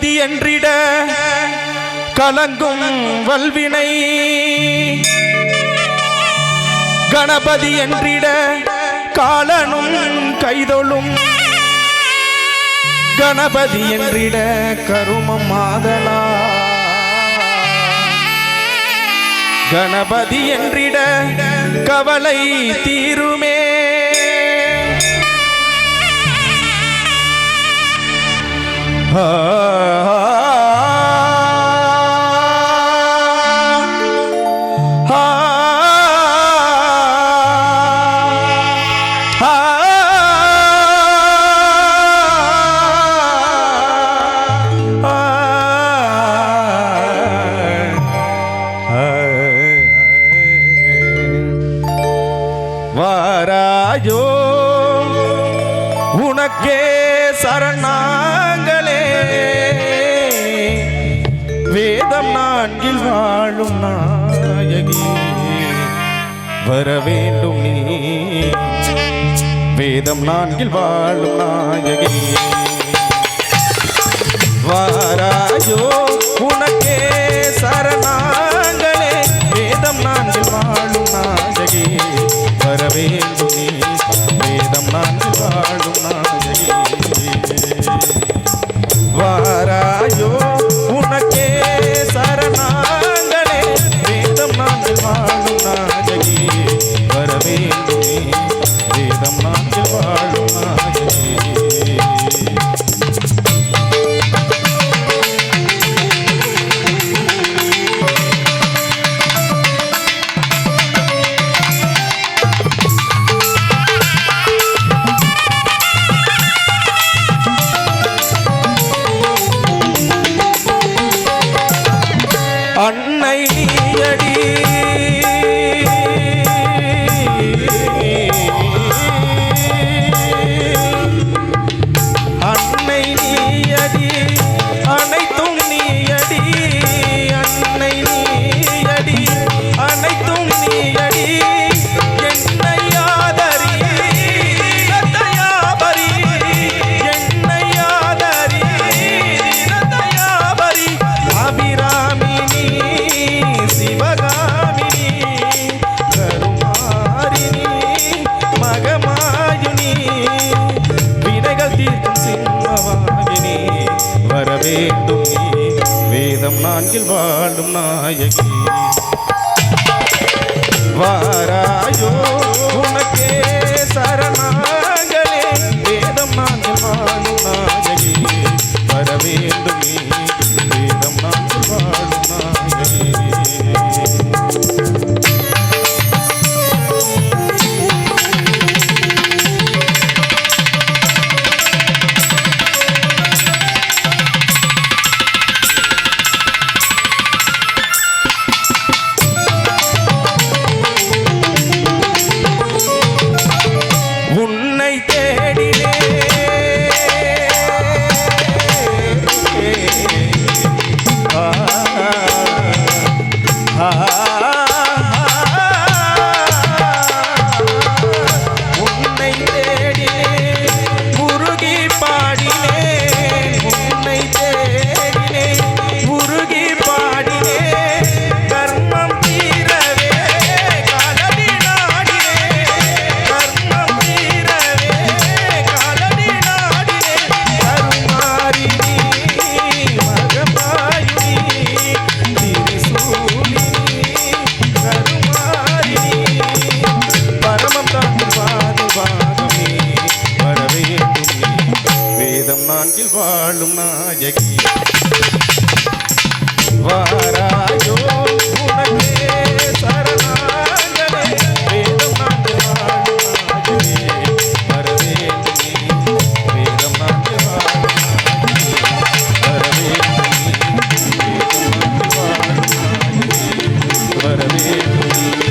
கதி என்றிட கலங்கும் வல்வினை. கணபதி என்றிட காலனும் கைதொழும். கணபதி என்றிட கருமம் மாதலா கணபதி என்றிட கவலை தீருமே. வாராயோ உனக்கே சரணாங்களே. வேதம் நான்கில் வாழும் நாயகி. வர வேண்டும் நீ. வேதம் நான்கில் வாழும் நாயகி. வாராயோ. அன்னை நீயடி. அன்னை நான்கில் வாழும் நாயகி. வாராயோ உனக்கே சரணா. Thank you.